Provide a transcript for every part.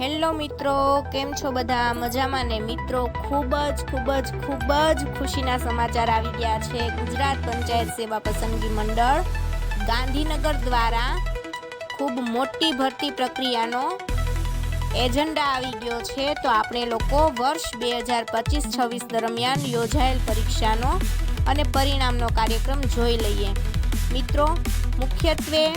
Hello મિત્રો, કેમ છો બધા? મજામાં ને? મિત્રો, ખૂબ જ ખૂબ જ ખૂબ જ ખુશીના સમાચાર આવી ગયા છે. ગુજરાત પંચાયત સેવા પસંદગી મંડળ ગાંધીનગર દ્વારા ખૂબ મોટી ભરતી પ્રક્રિયાનો એજન્ડા આવી ગયો છે. તો આપણે લોકો વર્ષ બે હજાર પચીસ છવ્વીસ દરમિયાન યોજાયેલ પરીક્ષાનો અને પરિણામનો કાર્યક્રમ જોઈ લઈએ. મિત્રો, મુખ્યત્વે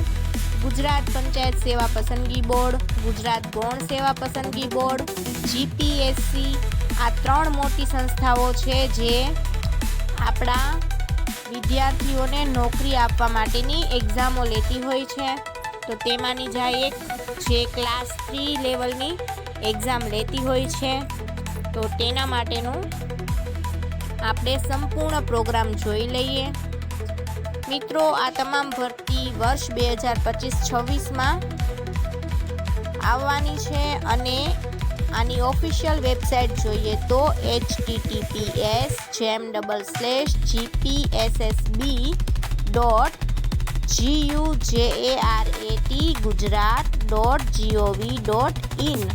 ગુજરાત પંચાયત સેવા પસંદગી બોર્ડ, ગુજરાત ગૌણ સેવા પસંદગી બોર્ડ જીપીએસસી આ ત્રણ મોટી સંસ્થાઓ છે જે આપણા વિદ્યાર્થીઓને નોકરી આપવા માટેની એક્ઝામો લેતી હોય છે. તો તેમાંની જાય એક જે ક્લાસ થ્રી લેવલની એક્ઝામ લેતી હોય છે. તો તેના માટેનું આપણે સંપૂર્ણ પ્રોગ્રામ જોઈ લઈએ. મિત્રો, આ તમામ ભરતી વર્ષ બે હજાર પચીસ છવ્વીસમાં આવવાની છે અને આની ઓફિશિયલ વેબસાઇટ જોઈએ તો એચ ટીટીપીએસ જેમ double slash GPSSB dot GU J A R A T Gujarat dot GOV dot IN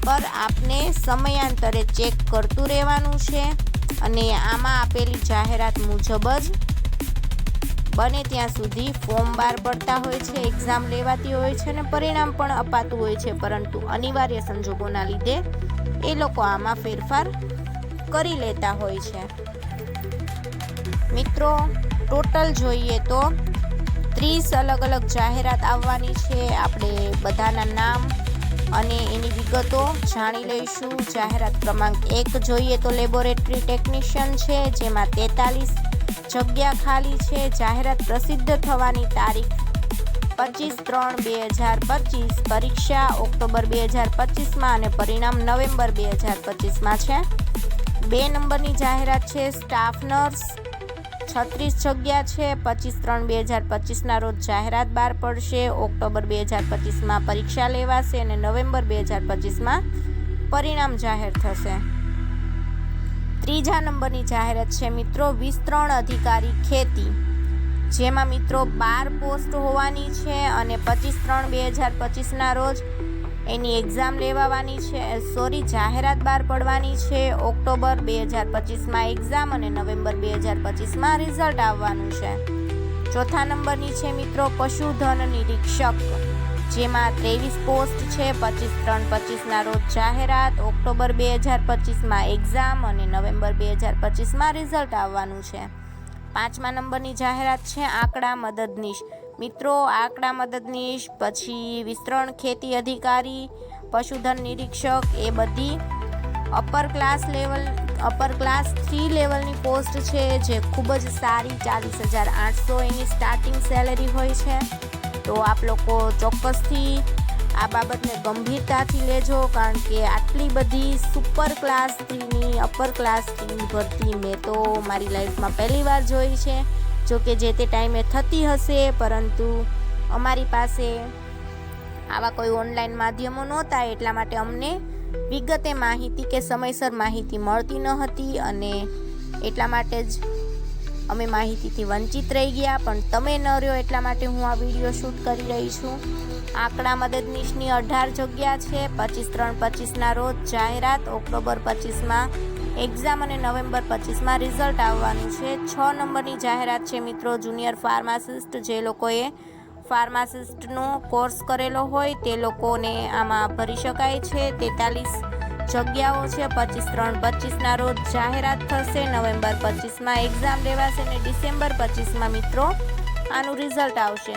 પર આપને સમયાંતરે ચેક કરતું રહેવાનું છે અને આમાં આપેલી જાહેરાત મુજબ જ બને ત્યાં સુધી ફોર્મ બહાર પડતા હોય છે એક્ઝામ લેવાતી હોય છે અને પરિણામ પણ અપાતું હોય છે. પરંતુ અનિવાર્ય સંજોગોના લીધે એ લોકો આમાં ફેરફાર કરી લેતા હોય છે. મિત્રો, ટોટલ જોઈએ તો ત્રીસ અલગ અલગ જાહેરાત આવવાની છે. આપણે બધાના નામ અને એની વિગતો જાણી લઈશું. જાહેરાત ક્રમાંક એક જોઈએ તો લેબોરેટરી ટેકનિશિયન છે, જેમાં તેતાલીસ જગ્યા ખાલી છે, જાહેરાત પ્રસિદ્ધ થવાની તારીખ પચીસ ત્રણ બે હજાર પચીસ, પરીક્ષા ઓક્ટોબર બે હજાર પચીસમાં અને પરિણામ નવેમ્બર બે હજાર પચીસમાં છે. બે નંબરની જાહેરાત છે, સ્ટાફ નર્સ છત્રીસ જગ્યા છે, પચીસ ત્રણ બે હજાર પચીસના રોજ જાહેરાત બહાર પડશે, ઓક્ટોબર બે હજાર પચીસમાં પરીક્ષા લેવાશે અને નવેમ્બર બે હજાર પચીસમાં પરિણામ જાહેર થશે. ત્રીજા નંબરની જાહેરાત છે, મિત્રો. વિસ્તરણ અધિકારી ખેતી. જેમાં મિત્રો બાર પોસ્ટ હોવાની છે અને પચીસ ત્રણ બે હજાર પચીસના રોજ એની એક્ઝામ લેવાવાની છે. સોરી જાહેરાત બહાર પડવાની છે. ઓક્ટોબર બે હજાર પચીસમાં એક્ઝામ અને નવેમ્બર બે હજાર પચીસમાં રિઝલ્ટ આવવાનું છે. ચોથા નંબરની છે, મિત્રો, પશુધન નિરીક્ષક. જેમાં ત્રેવીસ પોસ્ટ છે, પચીસ ત્રણ પચીસના રોજ જાહેરાત, ઓક્ટોબર બે હજાર પચીસમાં એક્ઝામ અને નવેમ્બર બે હજાર પચીસમાં રિઝલ્ટ આવવાનું છે. પાંચમા નંબરની જાહેરાત છે, આંકડા મદદનીશ. મિત્રો, આંકડા મદદનીશ, પછી વિસ્તરણ ખેતી અધિકારી, પશુધન નિરીક્ષક, એ બધી upper class level upper class three લેવલની પોસ્ટ છે, જે ખૂબ જ સારી ચાલીસ હજાર આઠસો એની સ્ટાર્ટિંગ સેલેરી હોય છે. તો આપ લોકો ચોક્કસથી આ બાબતને ગંભીરતાથી લેજો, કારણ કે આટલી બધી સુપર ક્લાસ થ્રીની અપર ક્લાસ થ્રીની ભરતી મેં તો મારી લાઈફમાં પહેલી વાર જોઈ છે. જો કે જે તે ટાઈમે થતી હશે, પરંતુ અમારી પાસે આવા કોઈ ઓનલાઈન માધ્યમો નહોતા, એટલા માટે અમને વિગતે માહિતી કે સમયસર માહિતી મળતી ન હતી અને એટલા માટે જ અમે માહિતીથી વંચિત રહી ગયા, પણ તમે ન રહ્યો એટલા માટે હું આ વીડિયો શૂટ કરી રહી છું. આંકડા મદદનીશની અઢાર જગ્યા છે, પચીસ ત્રણ પચીસના રોજ જાહેરાત, ઓક્ટોબર પચીસમાં એક્ઝામ અને નવેમ્બર પચીસમાં રિઝલ્ટ આવવાનું છે. છ નંબરની જાહેરાત છે મિત્રો જુનિયર ફાર્માસિસ્ટ જે લોકોએ ફાર્માસિસ્ટનો કોર્સ કરેલો હોય તે લોકોને આમાં ભરી શકાય છે. તેતાલીસ જગ્યાઓ છે, પચીસ ત્રણ પચીસના રોજ જાહેરાત થશે. નવેમ્બર પચીસમાં એક્ઝામ લેવાશે અને ડિસેમ્બર પચીસમાં મિત્રો આનું રિઝલ્ટ આવશે.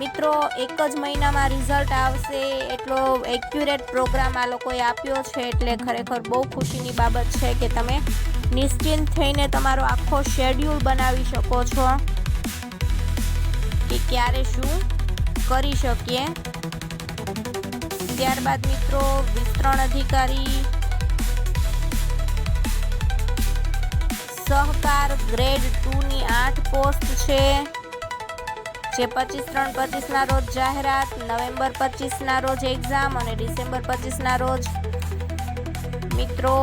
મિત્રો, એક જ મહિનામાં રિઝલ્ટ આવશે. એટલો એક્યુરેટ પ્રોગ્રામ આ લોકોએ આપ્યો છે, એટલે ખરેખર બહુ ખુશીની બાબત છે કે તમે નિશ્ચિંત થઈને તમારો આખો શેડ્યુલ બનાવી શકો છો કે ક્યારે શું કરી શકીએ. ત્યારબાદ મિત્રો, વિસ્તરણ અધિકારી સહકાર ગ્રેડ ટુની આઠ પોસ્ટ છે, જે પચીસ ત્રણ પચીસના રોજ જાહેરાત, નવેમ્બર પચીસના રોજ એક્ઝામ અને ડિસેમ્બર પચીસના રોજ મિત્રો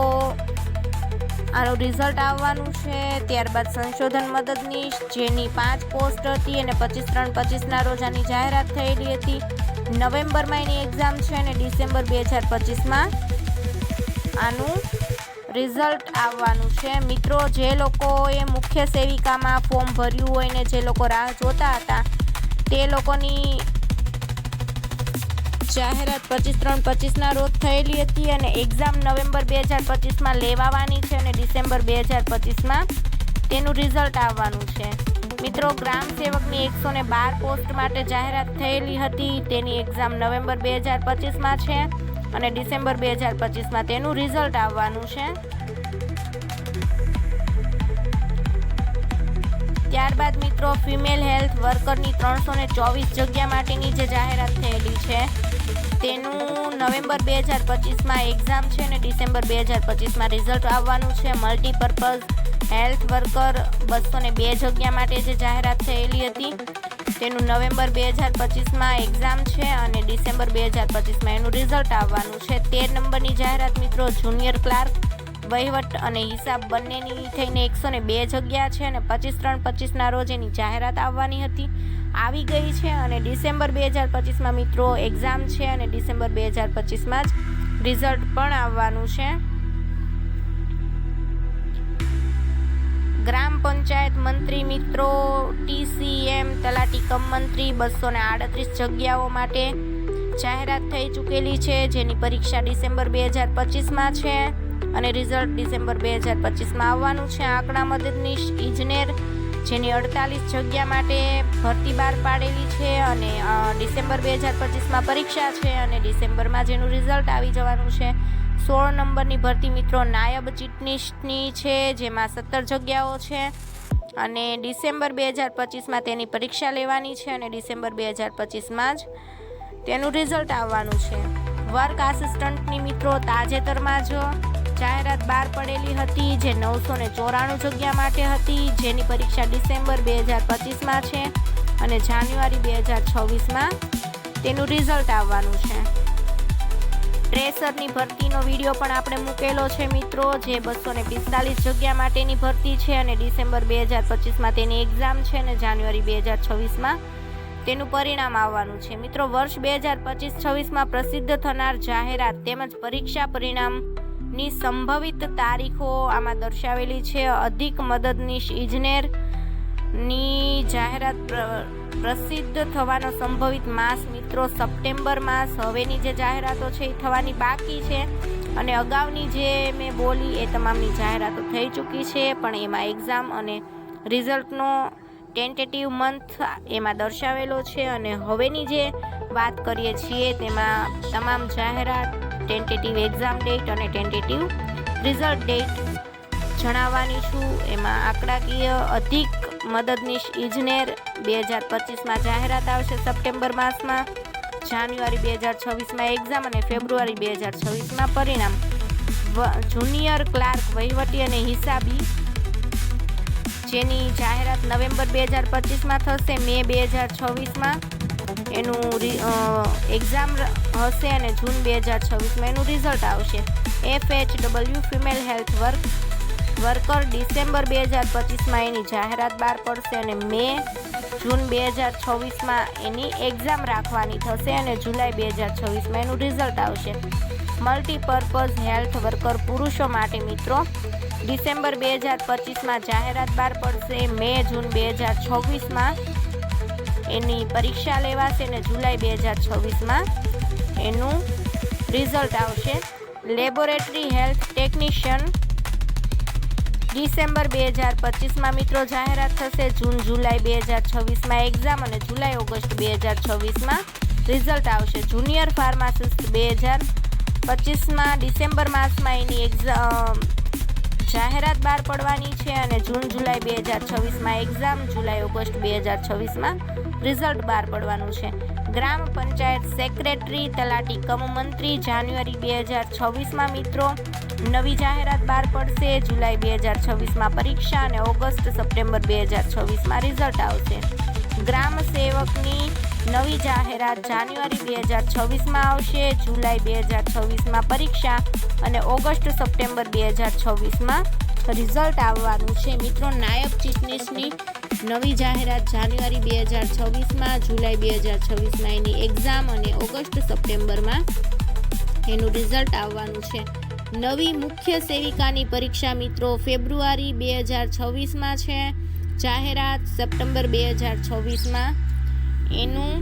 આનું રિઝલ્ટ આવવાનું છે. ત્યારબાદ સંશોધન મદદનીશ, જેની પાંચ પોસ્ટ હતી અને પચીસ ત્રણ પચીસના રોજ આની જાહેરાત થયેલી હતી. નવેમ્બરમાં એની એક્ઝામ છે અને ડિસેમ્બર બે હજાર પચીસમાં આનું રિઝલ્ટ આવવાનું છે. મિત્રો, જે લોકોએ મુખ્ય સેવિકામાં ફોર્મ ભર્યું હોય ને જે લોકો રાહ જોતા હતા, તે લોકોની જાહેરાત પચીસ ત્રણ પચીસના રોજ થયેલી હતી અને એક્ઝામ નવેમ્બર બે હજાર પચીસમાં લેવાવાની છે અને ડિસેમ્બર બે હજાર પચીસમાં તેનું રિઝલ્ટ આવવાનું છે. મિત્રો, ગ્રામ સેવકની એકસો ને બાર પોસ્ટ માટે જાહેરાત થયેલી હતી. તેની એક્ઝામ નવેમ્બર બે હજાર પચીસમાં છે. અને ડિસેમ્બર બે હજાર પચીસમાં તેનું રિઝલ્ટ આવવાનું છે. ત્યારબાદ મિત્રો, ફિમેલ હેલ્થ વર્કરની ત્રણસો ને ચોવીસ જગ્યા માટેની જે જાહેરાત થયેલી છે, તેનું નવેમ્બર બે હજાર પચીસમાં એક્ઝામ છે અને ડિસેમ્બર બે હજાર પચીસમાં રિઝલ્ટ આવવાનું છે. મલ્ટીપર્પઝ હેલ્થ વર્કર બસો ને બે જગ્યા માટે જે જાહેરાત થયેલી હતી. તેનું નવેમ્બર બે હજાર પચીસમાં એક્ઝામ છે અને ડિસેમ્બર બે હજાર પચીસમાં એનું રિઝલ્ટ આવવાનું છે. તેર નંબરની જાહેરાત મિત્રો જુનિયર ક્લાર્ક વહીવટ અને હિસાબ બંનેની થઈને એકસો ને બે જગ્યા છે અને પચીસ ત્રણ પચીસના રોજ એની જાહેરાત આવવાની હતી. આવી ગઈ છે અને ડિસેમ્બર બે હજાર પચીસમાં મિત્રો એક્ઝામ છે અને ડિસેમ્બર બે હજાર પચીસમાં જ રિઝલ્ટ પણ આવવાનું છે. ગ્રામ પંચાયત મંત્રી મિત્રો, ટીસીએમ, તલાટી કમ મંત્રી, બસો ને આડત્રીસ જગ્યાઓ માટે જાહેરાત થઈ ચૂકેલી છે, જેની પરીક્ષા ડિસેમ્બર બે હજાર પચીસમાં છે અને રિઝલ્ટ ડિસેમ્બર બે હજાર પચીસમાં આવવાનું છે. આંકડા મદદનીશ ઇજનેર, જેની અડતાલીસ જગ્યા માટે ભરતી બહાર પાડેલી છે અને ડિસેમ્બર બે હજાર પચીસમાં પરીક્ષા છે અને ડિસેમ્બરમાં જેનું રિઝલ્ટ આવી જવાનું છે. સોળ નંબરની ભરતી મિત્રો નાયબ ચીટનીશની છે, જેમાં સત્તર જગ્યાઓ છે. અને ડિસેમ્બર બે હજાર પચીસમાં તેની પરીક્ષા લેવાની છે અને ડિસેમ્બર બે હજાર પચીસમાં જ તેનું રિઝલ્ટ આવવાનું છે. વર્ક આસિસ્ટન્ટની મિત્રો તાજેતરમાં જ જાહેરાત બહાર પડેલી હતી, જે નવસો ને ચોરાણું જગ્યા માટે હતી, જેની પરીક્ષા ડિસેમ્બર બે હજાર પચીસમાં છે અને જાન્યુઆરી બે હજાર છવ્વીસમાં તેનું રિઝલ્ટ આવવાનું છે. ટ્રેસરની ભરતીનો વીડિયો પણ આપણે મૂકેલો છે મિત્રો, જે બસો ને પિસ્તાલીસ જગ્યા માટેની ભરતી છે અને ડિસેમ્બર બે હજાર પચીસમાં તેની એક્ઝામ છે અને જાન્યુઆરી બે હજાર છવ્વીસમાં તેનું પરિણામ આવવાનું છે. મિત્રો, વર્ષ બે હજાર પચીસ છવ્વીસમાં પ્રસિદ્ધ થનાર જાહેરાત તેમજ પરીક્ષા પરિણામની સંભવિત તારીખો આમાં દર્શાવેલી છે. અધિક મદદનીશ ઇજનેર ની જાહેરાત પ્ર- પ્રસિદ્ધ થવાનો સંભવિત માસ મિત્રો સપ્ટેમ્બર માસ. હવેની જે જાહેરાતો છે એ થવાની બાકી છે. અને અગાઉની જે મેં બોલી એ તમામની જાહેરાતો થઈ ચૂકી છે. પણ એમાં એક્ઝામ અને રિઝલ્ટનો ટેન્ટેટિવ મંથ એમાં દર્શાવેલો છે. અને હવેની જે વાત કરીએ છીએ તેમાં તમામ જાહેરાત ટેન્ટેટિવ એક્ઝામ ડેટ અને ટેન્ટેટિવ રિઝલ્ટ ડેટ જણાવવાની છું. એમાં આંકડાકીય અધિક મદદનીશ ઇજનેર બે હજાર પચીસમાં જાહેરાત આવશે સપ્ટેમ્બર માસમાં. જાન્યુઆરી બે હજાર છવ્વીસમાં એક્ઝામ અને ફેબ્રુઆરી બે હજાર છવ્વીસમાં પરિણામ. જુનિયર ક્લાર્ક વહીવટી અને હિસાબી, જેની જાહેરાત નવેમ્બર બે હજાર પચીસમાં થશે, મે બે હજાર છવ્વીસમાં. એનું એક્ઝામ હશે અને જૂન બે હજાર છવ્વીસમાં એનું રિઝલ્ટ આવશે. F H W female health work worker December બે હજાર પચીસમાં એની જાહેરાત બહાર પડશે અને મે જૂન બે હજાર છવ્વીસમાં એની એક્ઝામ રાખવાની થશે અને જુલાઈ બે હજાર છવ્વીસમાં એનું રિઝલ્ટ આવશે. મલ્ટીપર્પઝ હેલ્થ વર્કર પુરુષો માટે મિત્રો, ડિસેમ્બર બે હજાર પચીસમાં જાહેરાત બહાર પડશે, મે જૂન બે હજાર છવ્વીસમાં એની પરીક્ષા લેવાશે અને જુલાઈ બે હજાર છવ્વીસમાં એનું રિઝલ્ટ આવશે. લેબોરેટરી હેલ્થ ટેકનિશિયન ડિસેમ્બર બે હજાર પચીસમાં મિત્રો જાહેરાત થશે જૂન, જુલાઈ બે હજાર છવ્વીસમાં એક્ઝામ અને જુલાઈ, ઓગસ્ટ બે હજાર છવ્વીસમાં રિઝલ્ટ આવશે. જુનિયર ફાર્માસિસ્ટ બે હજાર પચીસમાં ડિસેમ્બર માસમાં એની એક્ઝામ જાહેરાત બહાર પડવાની છે અને જૂન, જુલાઈ બે હજાર છવ્વીસમાં એક્ઝામ જુલાઈ, ઓગસ્ટ બે હજાર છવ્વીસમાં રિઝલ્ટ બહાર પડવાનું છે. ગ્રામ પંચાયત સેક્રેટરી તલાટી કમ મંત્રી, જાન્યુઆરી બે હજાર છવ્વીસમાં મિત્રો નવી જાહેરાત બહાર પડશે. જુલાઈ બે હજાર છવ્વીસમાં પરીક્ષા અને ઓગસ્ટ સપ્ટેમ્બર બે હજાર છવ્વીસમાં રિઝલ્ટ આવશે. ગ્રામ સેવકની નવી જાહેરાત જાન્યુઆરી બે હજાર છવ્વીસમાં આવશે. જુલાઈ બે હજાર છવ્વીસમાં પરીક્ષા અને ઓગસ્ટ સપ્ટેમ્બર બે હજાર છવ્વીસમાં રિઝલ્ટ આવવાનું છે. મિત્રો, નાયબ ચીફનીસની નવી જાહેરાત જાન્યુઆરી બે હજાર છવ્વીસમાં, જુલાઈ બે હજાર છવ્વીસમાં એની એક્ઝામ અને ઓગસ્ટ સપ્ટેમ્બરમાં એનું રિઝલ્ટ આવવાનું છે. નવી મુખ્ય સેવિકાની પરીક્ષા મિત્રો ફેબ્રુઆરી બે હજાર છવ્વીસમાં છે. જાહેરાત સપ્ટેમ્બર બે હજાર છવ્વીસમાં. એનું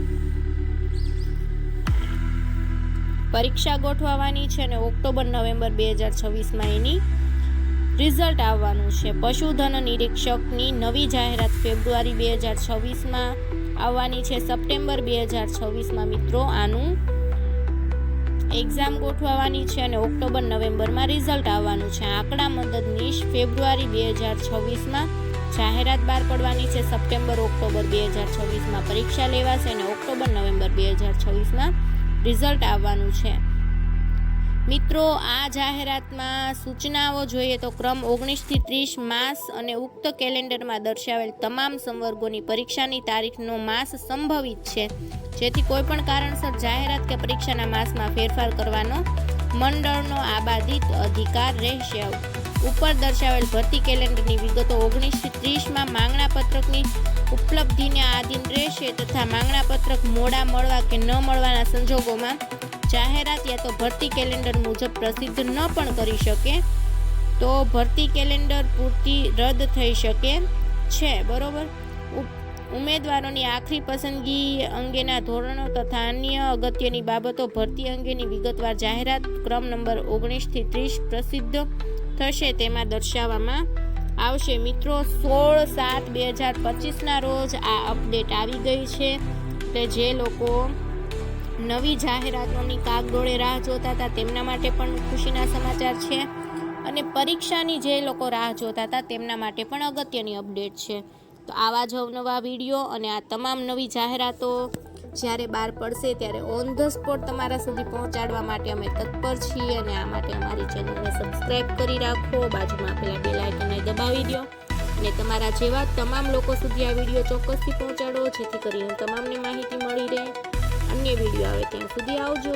પરીક્ષા ગોઠવવાની છે અને ઓક્ટોબર, નવેમ્બર બે હજાર છવ્વીસમાં એની રિઝલ્ટ આવવાનું છે. પશુધન નિરીક્ષકની નવી જાહેરાત ફેબ્રુઆરી બે હજાર છવ્વીસમાં આવવાની છે. સપ્ટેમ્બર બે હજાર છવ્વીસમાં મિત્રો આનું એક્ઝામ ગોઠવવાની છે અને ઓક્ટોબર, નવેમ્બરમાં રિઝલ્ટ આવવાનું છે. આંકડા મદદનીશ ફેબ્રુઆરી બે હજાર છવ્વીસમાં. જાહેરાત બહાર પડવાની છે. સપ્ટેમ્બર, ઓક્ટોબર બે હજાર છવ્વીસમાં પરીક્ષા લેવાશે અને ઓક્ટોબર, નવેમ્બર બે હજાર છવ્વીસમાં રિઝલ્ટ આવવાનું છે. મિત્રો, આ જાહેરાતમાં સૂચનાઓ જોઈએ તો ક્રમ ઓગણીસથી ત્રીસ માસ અને ઉક્ત કેલેન્ડરમાં દર્શાવેલ તમામ સંવર્ગોની પરીક્ષાની તારીખનો માસ સંભવિત છે. જેથી કોઈપણ કારણસર જાહેરાત કે પરીક્ષાના માસમાં ફેરફાર કરવાનો મંડળનો આબાદિત અધિકાર રહેશે. ઉપર દર્શાવેલ ભરતી કેલેન્ડરની વિગતો ઓગણીસથી ત્રીસમાં માંગણા પત્રકની ઉપલબ્ધિને આધીન રહેશે તથા માંગણા પત્રક મોડા મળવા કે ન મળવાના સંજોગોમાં જાહેરાત યા તો ભરતી કેલેન્ડર મુજબ પ્રસિદ્ધ ન પણ કરી શકે, તો ભરતી કેલેન્ડર પૂરતી રદ થઈ શકે છે, બરોબર? ઉમેદવારોની આખરી પસંદગી અંગેના ધોરણો તથા અન્ય અગત્યની બાબતો ભરતી અંગેની વિગતવાર જાહેરાત ક્રમ નંબર ઓગણીસથી ત્રીસ પ્રસિદ્ધ થશે તેમાં દર્શાવવામાં આવશે. મિત્રો, સોળ સાત બે હજાર પચીસના રોજ આ અપડેટ આવી ગઈ છે એટલે જે લોકો નવી જાહેરાતોની કાગડોળે રાહ જોતા હતા. તેમના માટે પણ ખુશીના સમાચાર છે. અને પરીક્ષાની જે લોકો રાહ જોતા હતા, તેમના માટે પણ અગત્યની અપડેટ છે. તો આવા જ અવનવા વીડિયો અને આ તમામ નવી જાહેરાતો જ્યારે બહાર પડશે ત્યારે ઓન ધ સ્પોટ તમારા સુધી પહોંચાડવા માટે અમે તત્પર છીએ અને આ માટે અમારી ચેનલને સબસ્ક્રાઈબ કરી રાખો. બાજુમાં આપેલા બે લાઇકને દબાવી દો. અને તમારા જેવા તમામ લોકો સુધી આ વીડિયો ચોક્કસથી પહોંચાડો. જેથી કરીને તમામને માહિતી મળી રહે. અન્ય વીડિયો આવે ત્યાં સુધી આવજો.